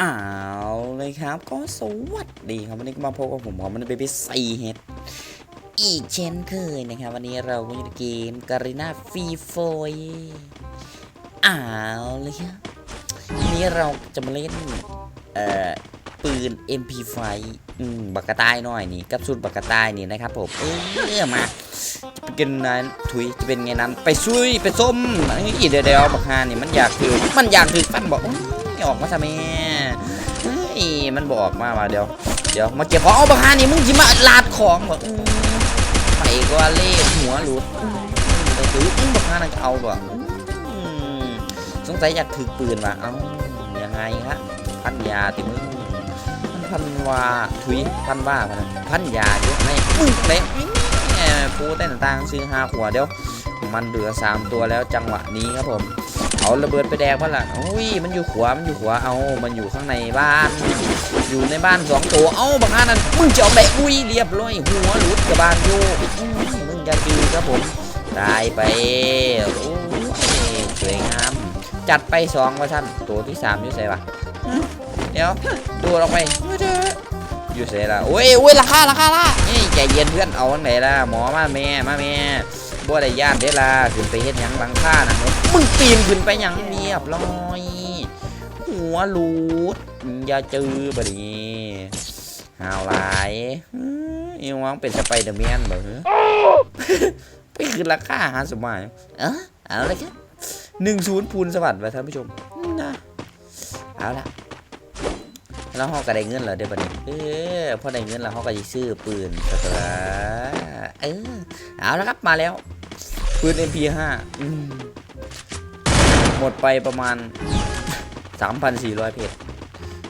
อ้าวเลยครับ ก็สวัสดีครับวันนี้ก็มาพบกับผมผมมันเบบี้ซีเฮดอีกเช่นเคยนะครับ วันนี้เราก็อยู่ในเกมการีนาฟรีโฟยอ้าวเลยครับวันนี้เราจะมาเล่นเอ่อปืน MP5 อืมบักกะตายหน่อยนี่กับสุดบักกะตายนี่นะครับผมเออมาจะเป็นนั้นถุยจะเป็นไงนั้นไปซุยไปส้มอีเดียวเดียวบักฮานี่มันอยากถือมันอยากถือฟันบอกอุ๊ยออกมาทำไม มันบอกมาว่าเดี๋ยว เดี๋ยวมาเก็บของเอาบักฮานี่มึงจิมาลาดของบอกอืมไปก็เล่หัวหลุดอืมแต่ถือบักฮานั่นเอาบอกอืมสงสัยอยากถือปืนว่ะเอ้ายังไงฮะพันยาติมึงพันวาถุยพันว่าพันพันยาเยอะไหมมึงเล็กปูเต้นต่างซื้อห้าขวดเดี๋ยว มันเหลือสามตัวแล้วจังหวะนี้ครับผม เอาระเบิดไปแดกมันละอุ้ยมันอยู่ขวามันอยู่ขวาเอามันอยู่ข้างในบ้าน อยู่ในบ้านสองตัวเอาบางอันนั้นมึงจะเอาแบกอุ้ยเรียบร้อยหัวหลุดกับบ้านโยกอุ้ยมึงจะจือครับผมตายไปโอ้ยสวยงามจัดไปสองว่าท่านตัวที่สามอยู่ใส่ปะเดี๋ยวตัวลงไปอยู่ใส่ละโอ้ยโอ้ยราคาราคาละนี่ใจเย็นเพื่อนเอาอันไหนล่ะหมอมาแม่มาแม่บ่ได้ญาติเด้ล่ะขึ้นไปเฮ็ดหยังหลังค่านะ มึงปีนขึ้นไปหยังเรียบร้อย หัวหลุดอย่าจื้อบดนี้หาวหลายอื้ออีวังเป็นสไปเดอร์แมนบ่เหรอไปขึ้นราคาหาสมัยเออเอาลยครับหนึ่งศูนย์พูนสวัสดิ์ไว้ท่านผู้ชมนะเอาละแล้วเขาก็ได้เงินเหรอเดี๋ยวบัดนี้เออพอได้เงินแล้วเขาก็จะซื้อปืนสักละเออเอาละครับมาแล้วปืน MP5 อืม หมดไปประมาณ 3,400 เพชร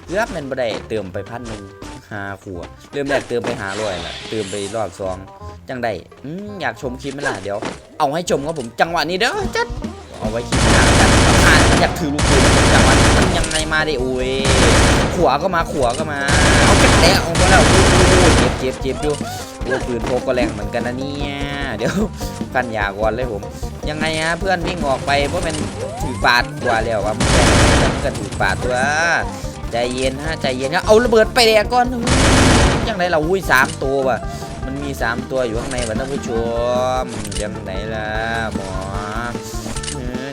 เกือบแมันบ่ได้เติมไปพันหนึ่งหาขัวเริ่มแรกเติมไปหาร้อยละเติมไปรอบสองจังได้อืมอยากชมคลิปไหมล่ะเดี๋ยว เอาให้ชมครับผมจังหวะนี้เด้อจัดเอาไว้คลิปหน้ากันผ่านอยากถือลูกปืนจังหวะนี้มันยังไงมาดิโอ้ยขวาก็มาขวาก็มาเอาแกะแตะเอาไปแล้วเจ็บเจ็บเจ็บดูโอ้ปืนพกก็แรงเหมือนกันนะเนี่ยเดี๋ยวกันยาก่อนเลยผม ยังไงฮะเพื่อนวิ่งออกไปเพราะเป็นถือปาดกว่าแล้วว่ามันแรงมันก็ถือปาดตัวใจเย็นฮะใจเย็นนะเอาระเบิดไปแดกก่อนยังไงเราอุ้ยสามตัวว่ะมันมีสามตัวอยู่ข้างในว่ะท่านผู้ชมยังไหนล่ะหมอ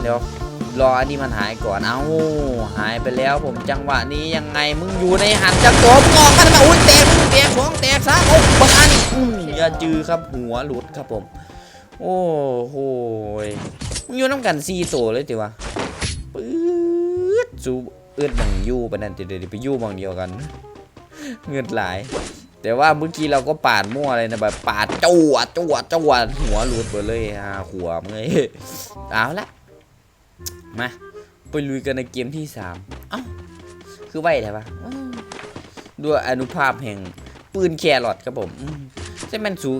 เดี๋ยวรออันนี้มันหายก่อน เอาหายไปแล้วผมจังหวะนี้ยังไง มึงอยู่ในหันจังตัวมึงออกมาอุ้ยแตกมึงแตกสองแตกสามโอ้บังอันอืมอย่าจือครับหัวหลุดครับผม โอ้โหยมึงอยู่น้ำกันซีโตเลยจิวะปื๊ดสูเอื้อนบังยู่ปนั่นเดี๋ยวเดี๋ยวไปยู่บังเดียวกัน เงินหลาย แต่ว่าเมื่อกี้เราก็ปาดมั่วเลยนะแบบปาดจวดจวดจวดหัวหลุดไปเลยฮะหัวมึงเลยเอาละมาไปลุยกันในเกมที่สามเอ้าคือไหวได้ปะด้วยอนุภาพแห่งปืนแครอทครับผมอืมใช่มันสู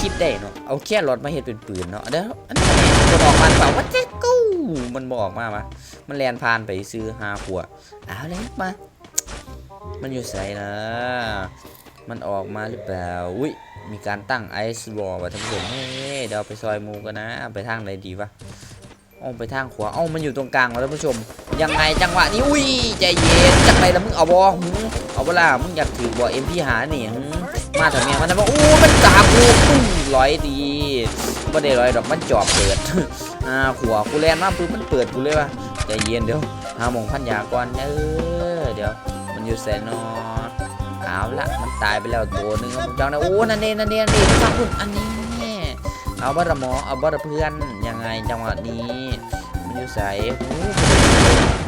คิดได้เนาะเอาแค่รอทมาเฮ็ดเป็นปืนเนาะเดี๋ยวอันนี้มันบอกมันเปล่าว่าเจ๊กูมันบอกมามามันแลนผ่านไปซื้อห้าขวดเอาเลยมา มันอยู่ใส่นะมันออกมาหรือเปล่าอุ้ยมีการตั้งไอซ์บอลว่ะท่านผู้ชมเฮ้ยเดี๋ยวเอาไปซอยมูกันนะ ไปทางไหนดีวะเอาไปทางขวาเอามันอยู่ตรงกลางว่ะท่านผู้ชม ยังไงจังหวะนี้อุ้ยใจเย็นจังไรละมึงเอาบอหึเอาเวลามึงอยากถือบอเอ็มพีหานี่หึ มาทำไมมันทำไมอู้มันตากูปุ้งร้อยดีไม่ได้ร้อยดอกมันจอบเปิดอ่าขวกูแลนมาปุ๊บมันเปิดกูเลยว่ะใจเย็นเดี๋ยวหาหมงพันยาก่อนเออเดี๋ยว มันอยู่แสนนอเอาละมันตายไปแล้วตัวหนึงครับผมจองนะโอ้นั่นเองนั่นเองนี่ฟังคุณอันนี้เอาบัตรหมอเอาบัตรเพื่อนยังไงจังหวะนี้มันอยู่ใส่โอ้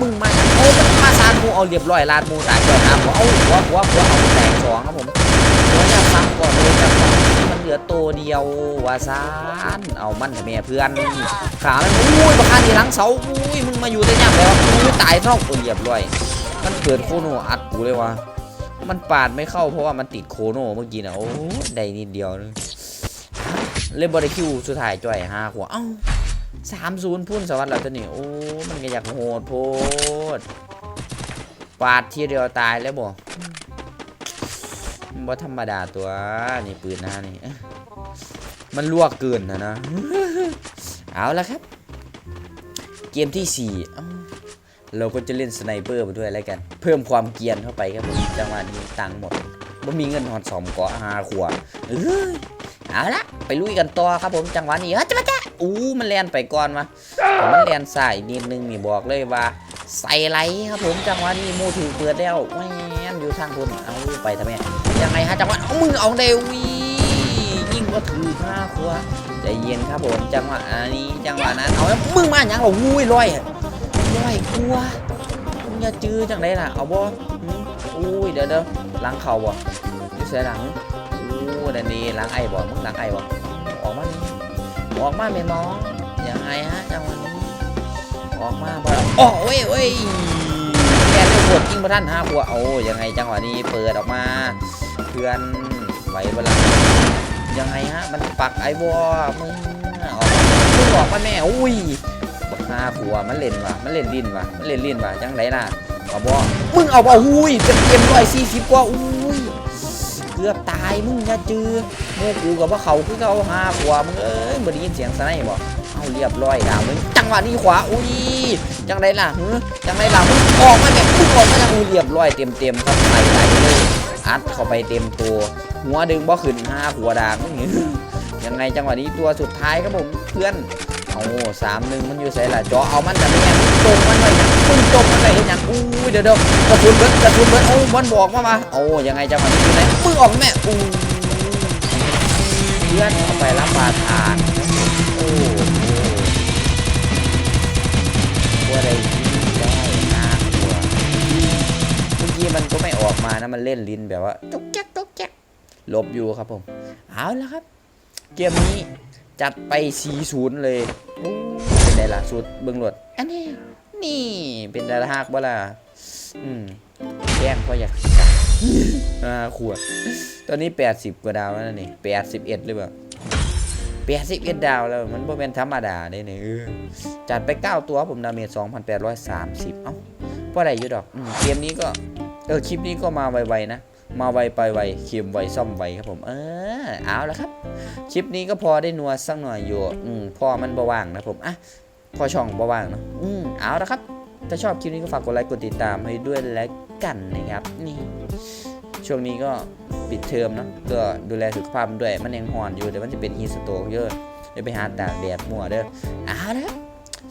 มึงมาโอ้มันมาซานมูเอาเรียบร้อยลาดมูตายก่อนนะผมเอาหัวหัวหัวเอาแตกสองครับผม ซ้ำก่อนเลยจังหวะนี้มันเหลือตัวเดียววาซานเอามันเถอะแม่เพื่อน ขามันอุ้ยประคันที่หลังเสาอุ้ยมึงมาอยู่ได้ยังแล้วอุ้ยตายเท่าคนเรียบร้อยมันเกิดโคโนอัดกูเลยวะมันปาดไม่เข้าเพราะว่ามันติดโคโนเมื่อกี้นะโอ้ได้นิดเดียวนึงเล่นบริคิวสุดท้ายจ่อยห้าหัวเอ้าสามศูนย์พุ่นสวัสดิ์เราตัวนี้โอ้มันก็อยากโหดโพดปาดทีเดียวตายแล้วบ่ มันบ่ธรรมดาตัวนี่ปืนหน้านี่มันลวกเกินนะนะเอาละครับ เกมที่สี่เราก็จะเล่นสไนเปอร์มาด้วยแล้วกัน เพิ่มความเกียนเข้าไปครับผมจังหวะนี้ตังหมดบ่มีเงินหอนสอมกาหาขวเอ้ยเอาละไปลุยกันต่อครับผมจังหวะนี้เฮ้ยจะมาจ้ะอู้มันแลนไปก่อนมาแต่มันแลนสายนิดนึงนี่บอกเลยว่า ใส่ไหลครับผมจังหวะนี้มูถือเปิดแล้ว แม่างคุณเอาไปทำไมยังไงฮะจังหวะเอามือเอาเดวียิ่งก็ถือห้าขวใจเย็นครับผมจังหวะอันนี้จังหวะนั้นเอาแล้วมึงมาอย่างเราอุ้ยลอยลอยกลัวมึงอย่าจื้อจังไดล่ะเอาบ่อุ้ยเดี๋ยวเดี๋ยวหลังเข่าบ่อยู่เสียหลังอู้ดันนี้หลังไอ้บ่มึงหลังไอ้บ่ออกมานี่ออกมาเมียน้องยังไงฮะจังหวะนี้ออกมาบ่โอ้ยเว้ย แกเลือกปวดจริงพระท่านห้าหัวโอ้ยังไงจังหวะนี้เปิดออกมาเพื่อนไหวเวลายังไงฮะมันปักไอ้วอมึงออกมึงออกมาแม่อุ้ยบักห้าหัวมันเล่นว่ะมันเล่นลิ้นว่ะมันเล่นลิ้นว่ะจังไรล่ะเอาบ่มึงเอาบ่อุ้ยเต็มเต็มร้อยสี่สิบกว่าอุ้ย กือบตายมึงอย่าจือโมกูกับว่าเขาคือเขาห้าหัวมึงเอ้ยบ่ได้ยินเสียงสไนบ่เอาเรียบร้อยดาวมึงจังหวะนี้ขวาอุ้ยจังไรล่ะหือจังไรล่ะมึงออกมาแบบมึงออกมาจังมึงเรียบร้อยเต็มเต็มๆครับใส่ไหลเลยอัดเข้าไปเต็มตัว หัวดึงบ่ขึ้นห้าหัวดางมึงหือยังไงจังหวะนี้ตัวสุดท้ายครับผมเพื่อน เอาสามหนึ่งมันอยู่ใส่ละจอเอามันแต่ไม่ยังจมมันไว้ยังมึงจมมันไว้เห็นยังอุ้ยเดี๋ยวเดี๋ยวกระสุนเบิดกระสุนเบิดโอ้บอลบอกมามาโอ้ยังไงจะนี้อยู่ไหนมึงออกแม่อู้เพื่อนเอาไปรับบาทานโอ้โหว่าได้ยินได้น่ากลัวเมื่อกี้มันก็ไม่ออกมานะมันเล่นลิ้นแบบว่าตุ๊กแจ๊กตุ๊กแจ๊กลบอยู่ครับผม เอาละครับ เกมนี้ จัดไป4-0เลยโอ้เป็นไงล่ะสุดเบิ้งหลดอันนี้ นี่เป็นดาราฮักบ่ล่ะอืมแกล้งเพราะอยากจับอ่าขวด ตอนนี้ 80 กว่าดาวแล้วนะนี่81หรือเปล่าแปดสิบเอ็ดดาวแล้วมันบ่เป็นธรรมดาเด้เนี่ยเออจัดไป 9 ตัวผมดาเมจ2,830 เอ้าพอได้อยู่ดอกอืมเกมนี้ก็ เออ คลิปนี้ก็มาไวๆนะ มาไวไปไวเค็มไวซ่อมไวครับผมเออเอาละครับคลิปนี้ก็พอได้นัวสักหน่อยอยู่อืมพอมันบ่ว่างนะผมอะพอช่องบ่ว่างเนาะอืมเอาละครับ ถ้าชอบคลิปนี้ก็ฝากกดไลค์กดติดตามให้ด้วยแล้วกันนะครับนี่ช่วงนี้ก็ปิดเทอมเนะก็ดูแลสุขภาพด้วยมันยังหอนอยู่เดี๋ยวมันจะเป็นฮีสโตกเยอะเดี๋ยวไปหาตากแดดมั่วเด้อเอาละ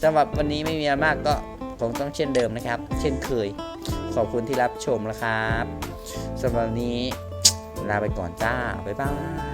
สำหรับวันนี้ไม่มีอะไรมากก็คงต้องเช่นเดิมนะครับ เช่นเคย ขอบคุณที่รับชมนะครับ สำหรับวันนี้ลาไปก่อนจ้า บ๊ายบาย